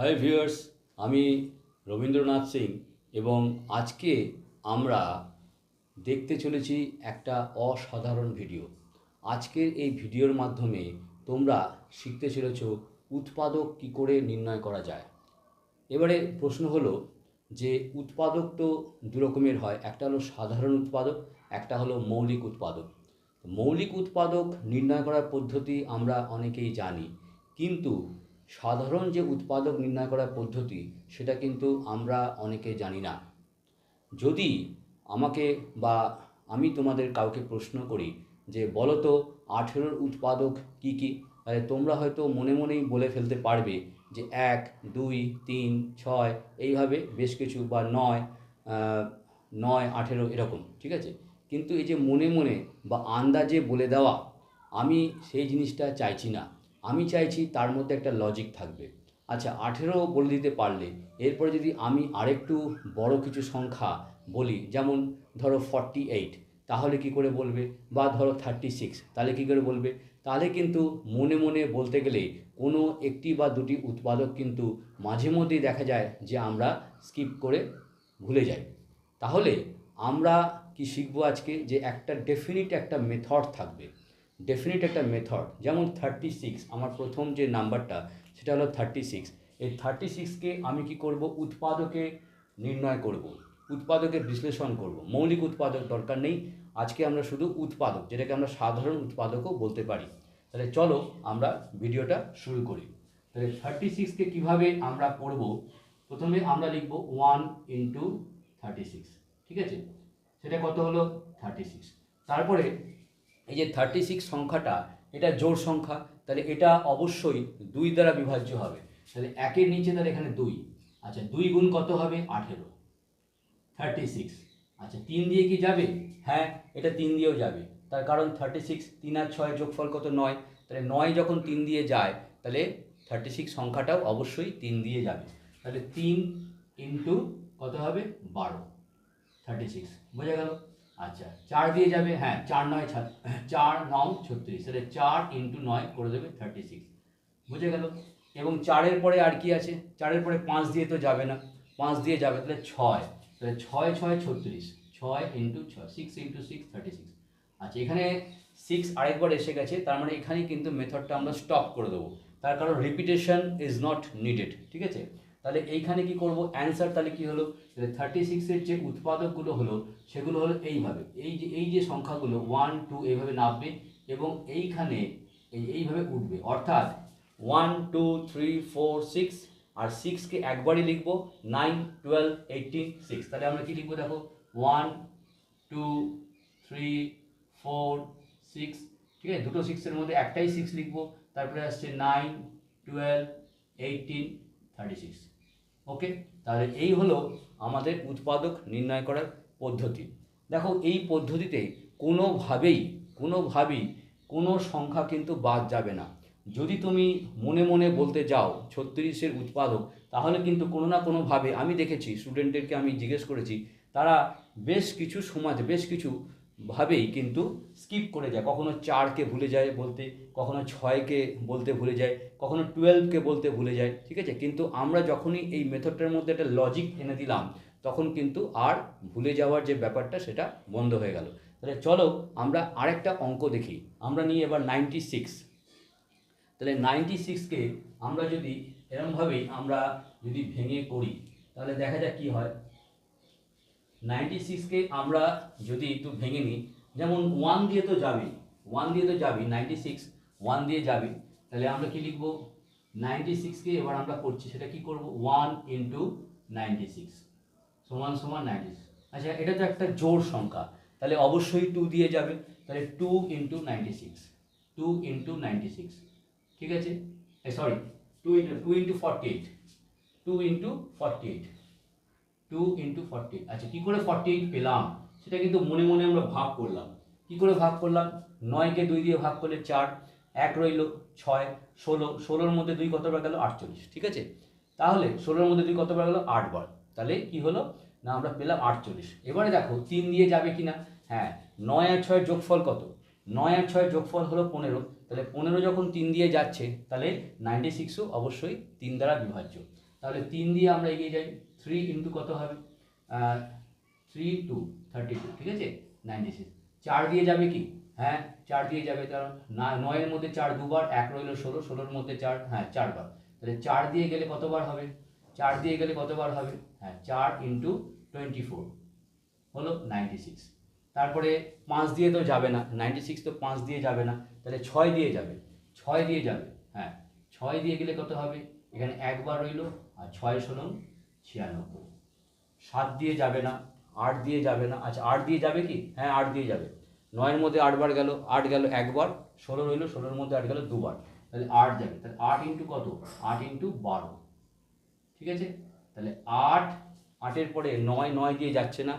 Hi viewers, আমি রবীন্দ্রনাথ সিং এবং আজকে আমরা দেখতে চলেছি একটা অসাধারণ ভিডিও। আজকের এই ভিডিওর মাধ্যমে তোমরা শিখতে চলেছ উৎপাদক কি করে নির্ণয় করা যায়। এবারে প্রশ্ন হলো যে উৎপাদক তো দু রকমের হয়, একটা হলো সাধারণ উৎপাদক, একটা হলো মৌলিক উৎপাদক। মৌলিক উৎপাদক নির্ণয় করার পদ্ধতি আমরা অনেকেই জানি, কিন্তু সাধারণ যে উৎপাদক নির্ণয় করার পদ্ধতি, সেটা কিন্তু আমরা অনেকে জানি না। যদি আমাকে বা আমি তোমাদের কাউকে প্রশ্ন করি যে, বলো তো, আঠেরোর উৎপাদক কি কি? তাহলে তোমরা হয়তো মনে মনেই বলে ফেলতে পারবে যে, এক, দুই, তিন, ছয়, এইভাবে বেশ কিছু বা নয় নয়, আঠেরো এরকম, ঠিক আছে? কিন্তু এই যে মনে মনে বা আন্দাজে বলে দেওয়া, আমি সেই জিনিসটা চাইছি না। আমি চাইছি তার মধ্যে একটা লজিক থাকবে। আচ্ছা আঠেরো বলে দিতে পারলে, এরপরে যদি আমি আরেকটু বড় কিছু সংখ্যা বলি, যেমন ধরো ফর্টি এইট তাহলে কি করে বলবে? বা ধরো থার্টি সিক্স তাহলে কী করে বলবে? তাহলে কিন্তু মনে মনে বলতে গেলে কোনো একটি বা দুটি উৎপাদক কিন্তু মাঝে মধ্যেই দেখা যায় যে আমরা স্কিপ করে ভুলে যাই। তাহলে আমরা কি শিখব আজকে যে একটা ডেফিনিট একটা মেথড থাকবে? ডেফিনিট একটা মেথড যেমন থার্টি সিক্স আমার প্রথম যে নাম্বারটা, সেটা হলো থার্টি সিক্স এই থার্টি সিক্সকে আমি কি করব? উৎপাদকে নির্ণয় করব উৎপাদকের বিশ্লেষণ করব। মৌলিক উৎপাদক দরকার নেই, আজকে আমরা শুধু উৎপাদক, যেটাকে আমরা সাধারণ উৎপাদকও বলতে পারি। তাহলে চলো আমরা ভিডিওটা শুরু করি। তাহলে থার্টি সিক্সকে কীভাবে আমরা পড়ব প্রথমে আমরা লিখব ওয়ান ইন্টু থার্টি সিক্স ঠিক আছে? সেটা কত হলো? থার্টি সিক্স তারপরে এই যে থার্টি সিক্স সংখ্যাটা, এটা জোর সংখ্যা, তাহলে এটা অবশ্যই দুই দ্বারা বিভাজ্য হবে। তাহলে একের নিচে তাহলে এখানে দুই। আচ্ছা দুই গুণ কত হবে? আঠেরো। থার্টি সিক্স আচ্ছা তিন দিয়ে কি যাবে? হ্যাঁ এটা তিন দিয়েও যাবে। তার কারণ থার্টি সিক্স তিন আর ছয় যোগফল কত? নয়। তাহলে নয় যখন তিন দিয়ে যায়, তাহলে থার্টি সিক্স সংখ্যাটাও অবশ্যই তিন দিয়ে যাবে। তাহলে তিন ইন্টু কত হবে? বারো। থার্টি সিক্স বোঝা গেল? আচ্ছা চার দিয়ে যাবে হ্যাঁ চার নয় চার নয় ছত্রিশ, তাহলে চার ইন্টু নয় করে দেবে থার্টি সিক্স বুঝে গেল? এবং চারের পরে আর কি আছে? চারের পরে পাঁচ দিয়ে তো যাবে না। পাঁচ দিয়ে যাবে, তাহলে ছয়। তাহলে ছয় ছয়, ছত্রিশ। ছয় ইন্টু ছয় six into six thirty six আচ্ছা এখানে সিক্স আরেকবার এসে গেছে, তার মানে এখানেই কিন্তু মেথডটা আমরা স্টপ করে দেবো। তার কারণ রিপিটেশন ইজ নট নিডেড ঠিক আছে? তাহলে এইখানে কি করব? অ্যান্সার তাহলে কি হলো? থার্টি সিক্সের যে উৎপাদকগুলো হলো, সেগুলো হলো এইভাবে। এই যে এই যে সংখ্যাগুলো ওয়ান টু এইভাবে নামবে এবং এইখানে এই, এইভাবে উঠবে। অর্থাৎ one two three four six আর সিক্সকে একবারই লিখব নাইন টুয়েলভ এইটিন সিক্স তাহলে আমরা কি লিখব দেখো? One two three four six ঠিক আছে? দুটো সিক্সের মধ্যে একটাই সিক্স লিখব। তারপরে আসছে nine twelve eighteen thirty six okay তাহলে এই হলো আমাদের উৎপাদক নির্ণয় করার পদ্ধতি। দেখো, এই পদ্ধতিতে কোনোভাবেই কোনোভাবেই কোনো সংখ্যা কিন্তু বাদ যাবে না। যদি তুমি মনে মনে বলতে যাও ছত্রিশের উৎপাদক, তাহলে কিন্তু কোনো না কোনোভাবে, আমি দেখেছি স্টুডেন্টদেরকে আমি জিজ্ঞেস করেছি, তারা বেশ কিছু সমাজ, বেশ কিছু ভাবেই কিন্তু স্কিপ করে যায়। কখনো চারকে ভুলে যায় বলতে, কখনো ছয়কে বলতে ভুলে যায়, কখনো টুয়েলভকে বলতে ভুলে যায়, ঠিক আছে? কিন্তু আমরা যখনই এই মেথডটার মধ্যে একটা লজিক এনে দিলাম, তখন কিন্তু আর ভুলে যাওয়ার যে ব্যাপারটা, সেটা বন্ধ হয়ে গেল। তাহলে চলো আমরা আরেকটা অঙ্ক দেখি। আমরা নিই এবার নাইনটি সিক্স তাহলে নাইনটি সিক্সকে আমরা যদি এরমভাবেই আমরা যদি ভেঙে করি, তাহলে দেখা যাক কী হয়। নাইনটি সিক্সকে আমরা যদি একটু ভেঙে নিই, যেমন ওয়ান দিয়ে তো যাবে ওয়ান দিয়ে তো যাবি নাইনটি সিক্স ওয়ান দিয়ে যাবে, তাহলে আমরা কি লিখব? নাইনটি সিক্সকে এবার আমরা করছি, সেটা কি করব? ওয়ান ইন্টু নাইনটি সিক্স সমান সমান নাইনটি আচ্ছা এটা তো একটা জোর সংখ্যা, তাহলে অবশ্যই টু দিয়ে যাবে, তাহলে two into ninety six two into ninety six ঠিক আছে? Sorry two into two into forty eight two into forty eight two into forty আচ্ছা কী করে ফর্টি এইট পেলাম? সেটা কিন্তু মনে মনে আমরা ভাগ করলাম। কী করে ভাগ করলাম? নয়কে দুই দিয়ে ভাগ করলে চার, এক রইল ছয়, ষোলো, ষোলোর মধ্যে দুই কতবার গেল? আটচল্লিশ, ঠিক আছে? তাহলে ষোলোর মধ্যে দুই কতবার গেল? আটবার তাহলে কি হলো? না, আমরা পেলাম আটচল্লিশ। এবারে দেখো, তিন দিয়ে যাবে কি না হ্যাঁ নয় আর ছয়ের যোগফল কত? নয় আর ছয়ের যোগফল হলো পনেরো। তাহলে পনেরো যখন তিন দিয়ে যাচ্ছে, তাহলে নাইনটি সিক্সও অবশ্যই তিন দ্বারা বিভাজ্য। তাহলে তিন দিয়ে আমরা এগিয়ে যাই। থ্রি ইন্টু কত হবে? থ্রি টু থার্টি টু ঠিক আছে? নাইনটি সিক্স চার দিয়ে যাবে কি? হ্যাঁ চার দিয়ে যাবে কারণ না, নয়ের মধ্যে চার দুবার, এক রইল ষোলো, ষোলোর মধ্যে চার হ্যাঁ চারবার। তাহলে চার দিয়ে গেলে কতবার হবে? চার দিয়ে গেলে কতবার হবে? হ্যাঁ চার ইন্টু টোয়েন্টি ফোর হলো নাইনটি সিক্স তারপরে পাঁচ দিয়ে তো যাবে না নাইনটি সিক্স তো পাঁচ দিয়ে যাবে না, তাহলে ছয় দিয়ে যাবে। ছয় দিয়ে যাবে হ্যাঁ ছয় দিয়ে গেলে কত হবে? এখানে একবার রইল আর ছয় ষোলো ছিয়ানব্বই। সাত দিয়ে যাবে না, আট দিয়ে যাবে না। আচ্ছা আট দিয়ে যাবে কি? হ্যাঁ আট দিয়ে যাবে। নয়ের মধ্যে আটবার গেল, আট গেল একবার ষোলো রইল, ষোলোর মধ্যে আট গেল দুবার তাহলে আট যাবে। তাহলে আট ইন্টু কত? আট ইন্টু বারো। ঠিক আছে? তাহলে আট, আটের পরে নয় নয় দিয়ে যাচ্ছে না,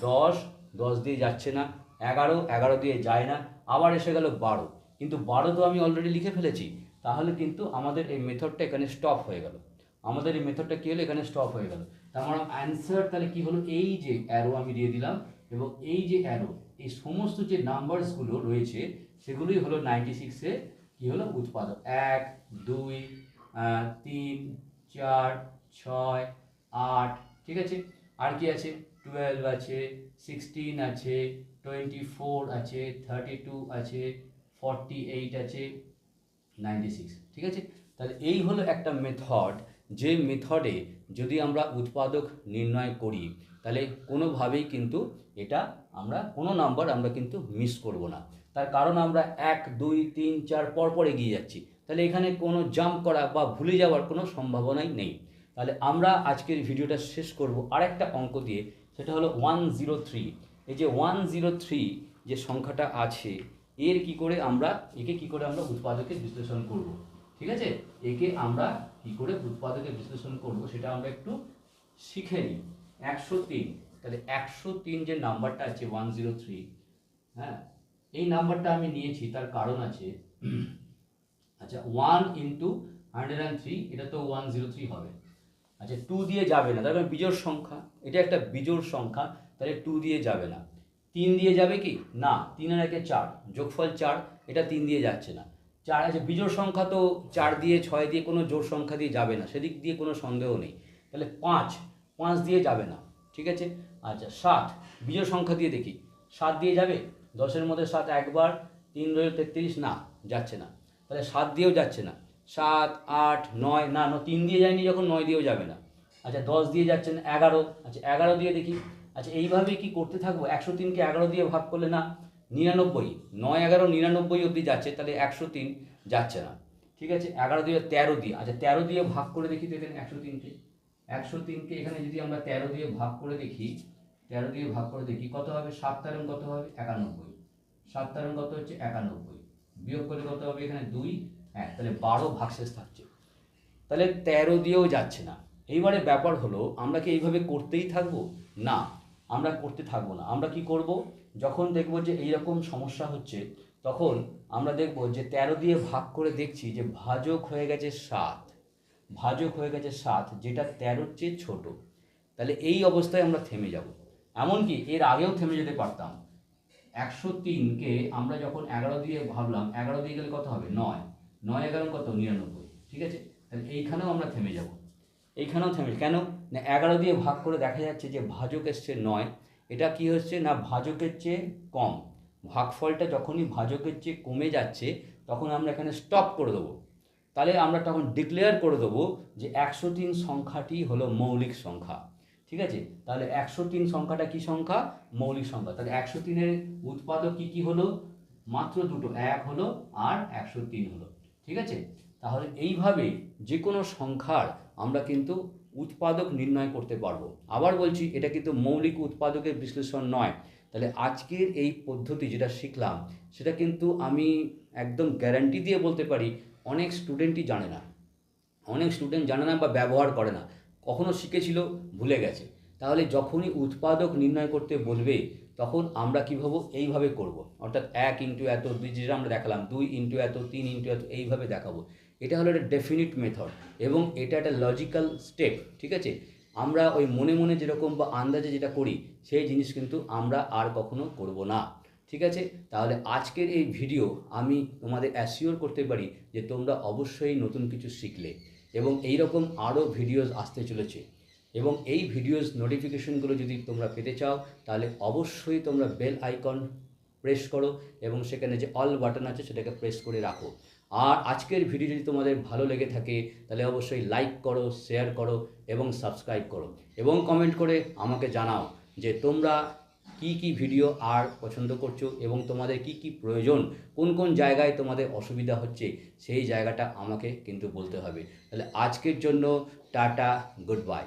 দশ দশ দিয়ে যাচ্ছে না, এগারো এগারো দিয়ে যায় না, আবার এসে গেল বারো। কিন্তু বারো তো আমি অলরেডি লিখে ফেলেছি। তাহলে কিন্তু আমাদের এই মেথডটা এখানে স্টপ হয়ে গেল। আমাদের এই মেথডটা কী হলো? এখানে স্টপ হয়ে গেল। তার মানে অ্যান্সার তাহলে কী হলো? এই যে অ্যারো আমি দিয়ে দিলাম এবং এই যে অ্যারো এই সমস্ত যে নাম্বারসগুলো রয়েছে, সেগুলোই হলো নাইনটি সিক্সে কী হলো? উৎপাদক। এক, দুই তিন, চার, ছয়, আট, ঠিক আছে? আর কি আছে? টুয়েলভ আছে সিক্সটিন আছে টোয়েন্টি ফোর আছে থার্টি টু আছে ফর্টি এইট আছে নাইনটি সিক্স ঠিক আছে? তাহলে এই হলো একটা মেথড যে মেথডে যদি আমরা উৎপাদক নির্ণয় করি, তাহলে কোনোভাবেই কিন্তু এটা আমরা, কোনো নাম্বার আমরা কিন্তু মিস করব না। তার কারণ আমরা এক, দুই, তিন, চার পর পর এগিয়ে যাচ্ছি। তাহলে এখানে কোনো জাম্প করা বা ভুলে যাওয়ার কোনো সম্ভাবনাই নেই। তাহলে আমরা আজকের ভিডিওটা শেষ করব আরেকটা অঙ্ক দিয়ে, সেটা হলো ওয়ান জিরো থ্রি এই যে ওয়ান জিরো থ্রি যে সংখ্যাটা আছে, এর কি করে আমরা, একে কি করে আমরা উৎপাদকে বিশ্লেষণ করব? ঠিক আছে? একে আমরা কি করে উৎপাদকে বিশ্লেষণ করব সেটা আমরা একটু শিখে নিই। একশো তিন। তাহলে একশো তিন যে নাম্বারটা আছে ওয়ান জিরো থ্রি হ্যাঁ? এই নাম্বারটা আমি নিয়েছি, তার কারণ আছে আচ্ছা one into hundred and three এটা তো ওয়ান জিরো থ্রি হবে। আচ্ছা টু দিয়ে যাবে না, তার মানে বিজোড় সংখ্যা, এটা একটা বিজোড় সংখ্যা, তাহলে টু দিয়ে যাবে না। তিন দিয়ে যাবে কি? না, তিন আর একে চার, যোগফল চার, এটা তিন দিয়ে যাচ্ছে না। চার আছে, বিজোড় সংখ্যা তো চার দিয়ে ছয় দিয়ে কোনো জোর সংখ্যা দিয়ে যাবে না, সেদিক দিয়ে কোনো সন্দেহ নেই। তাহলে পাঁচ পাঁচ দিয়ে যাবে না, ঠিক আছে? আচ্ছা সাত, বিজোড় সংখ্যা দিয়ে দেখি। সাত দিয়ে যাবে? দশের মধ্যে সাত একবার, তিন রইল তেত্রিশ, না, যাচ্ছে না। তাহলে সাত দিয়েও যাচ্ছে না। সাত, আট, নয়, না তিন দিয়ে যায়নি যখন, নয় দিয়েও যাবে না। আচ্ছা দশ দিয়ে যাচ্ছে না এগারো আচ্ছা এগারো দিয়ে দেখি। আচ্ছা এইভাবে কি করতে থাকব? একশো তিনকে এগারো দিয়ে ভাগ করলে না নিরানব্বই, নয় এগারো নিরানব্বই অবধি যাচ্ছে, তাহলে একশো তিন যাচ্ছে না। ঠিক আছে? এগারো দিয়ে তেরো দিয়ে আচ্ছা তেরো দিয়ে ভাগ করে দেখি তো এখানে একশো তিনকে। একশো তিনকে এখানে যদি আমরা তেরো দিয়ে ভাগ করে দেখি, তেরো দিয়ে ভাগ করে দেখি, কত হবে? সাত তেরো কত হবে? একানব্বই। সাত তেরো কত হচ্ছে? একানব্বই। বিয়োগ করলে কত হবে এখানে? দুই, এক। তাহলে বারো ভাগশেষ থাকছে। তাহলে তেরো দিয়েও যাচ্ছে না। এইবারে ব্যাপার হলো, আমরা কি এইভাবে করতেই থাকব? না। আমরা করতে থাকব না। আমরা কি করব? যখন দেখব যে এইরকম সমস্যা হচ্ছে, তখন আমরা দেখব যে তেরো দিয়ে ভাগ করে দেখছি যে ভাজক হয়ে গেছে সাত। ভাজক হয়ে গেছে সাত, যেটা তেরোর চেয়ে ছোট। তাহলে এই অবস্থায় আমরা থেমে যাব। এমনকি এর আগেও থেমে যেতে পারতাম। একশো তিনকে আমরা যখন এগারো দিয়ে ভাবলাম, এগারো দিয়ে গেলে কত হবে? নয়। নয় এগারো কত? নিরানব্বই। ঠিক আছে? তাহলে এইখানেও আমরা থেমে যাব। এইখানেও থেমে কেন? না এগারো দিয়ে ভাগ করে দেখা যাচ্ছে যে ভাজক এসছে নয়, এটা কি হচ্ছে না ভাজকের চেয়ে কম? ভাগফলটা যখনই ভাজকের চেয়ে কমে যাচ্ছে, তখন আমরা এখানে স্টপ করে দেবো। তাহলে আমরা তখন ডিক্লেয়ার করে দেবো যে একশো তিন সংখ্যাটি হলো মৌলিক সংখ্যা। ঠিক আছে? তাহলে একশো তিন সংখ্যাটা কি সংখ্যা? মৌলিক সংখ্যা। তাহলে একশো তিনের উৎপাদক কী কী হলো? মাত্র দুটো, এক হলো আর একশো তিন হলো। ঠিক আছে? তাহলে এইভাবে যে কোনো সংখ্যার আমরা কিন্তু উৎপাদক নির্ণয় করতে পারব। আবার বলছি, এটা কিন্তু মৌলিক উৎপাদকের বিশ্লেষণ নয়। তাহলে আজকের এই পদ্ধতি যেটা শিখলাম, সেটা কিন্তু আমি একদম গ্যারান্টি দিয়ে বলতে পারি, অনেক স্টুডেন্টই জানে না। অনেক স্টুডেন্ট জানে না বা ব্যবহার করে না। কখনো শিখেছিল, ভুলে গেছে। তাহলে যখনই উৎপাদক নির্ণয় করতে বলবে, তখন আমরা কী ভাবো এইভাবে করব। অর্থাৎ এক ইন্টু এত, দুই যেটা আমরা দেখালাম, দুই ইন্টু এত, তিন ইন্টু এত, এইভাবে দেখাবো। এটা হলো একটা ডেফিনিট মেথড এবং এটা একটা লজিক্যাল স্টেপ ঠিক আছে? আমরা ওই মনে মনে যেরকম বা আন্দাজে যেটা করি, সেই জিনিস কিন্তু আমরা আর কখনো করব না, ঠিক আছে? তাহলে আজকের এই ভিডিও আমি তোমাদের অ্যাসিওর করতে পারি যে তোমরা অবশ্যই নতুন কিছু শিখলে এবং এই রকম আরও ভিডিওস আসতে চলেছে এবং এই ভিডিওস নোটিফিকেশনগুলো যদি তোমরা পেতে চাও, তাহলে অবশ্যই তোমরা বেল আইকন প্রেস করো এবং সেখানে যে অল বাটন আছে সেটাকে প্রেস করে রাখো। আর আজকের ভিডিও যদি তোমাদের ভালো লেগে থাকে, তাহলে অবশ্যই লাইক করো শেয়ার করো এবং সাবস্ক্রাইব করো। এবং কমেন্ট করে আমাকে জানাও যে তোমরা কি কি ভিডিও আর পছন্দ করছ এবং তোমাদের কি কি প্রয়োজন, কোন কোন জায়গায় তোমাদের অসুবিধা হচ্ছে, সেই জায়গাটা আমাকে কিন্তু বলতে হবে। তাহলে আজকের জন্য টাটা গুড বাই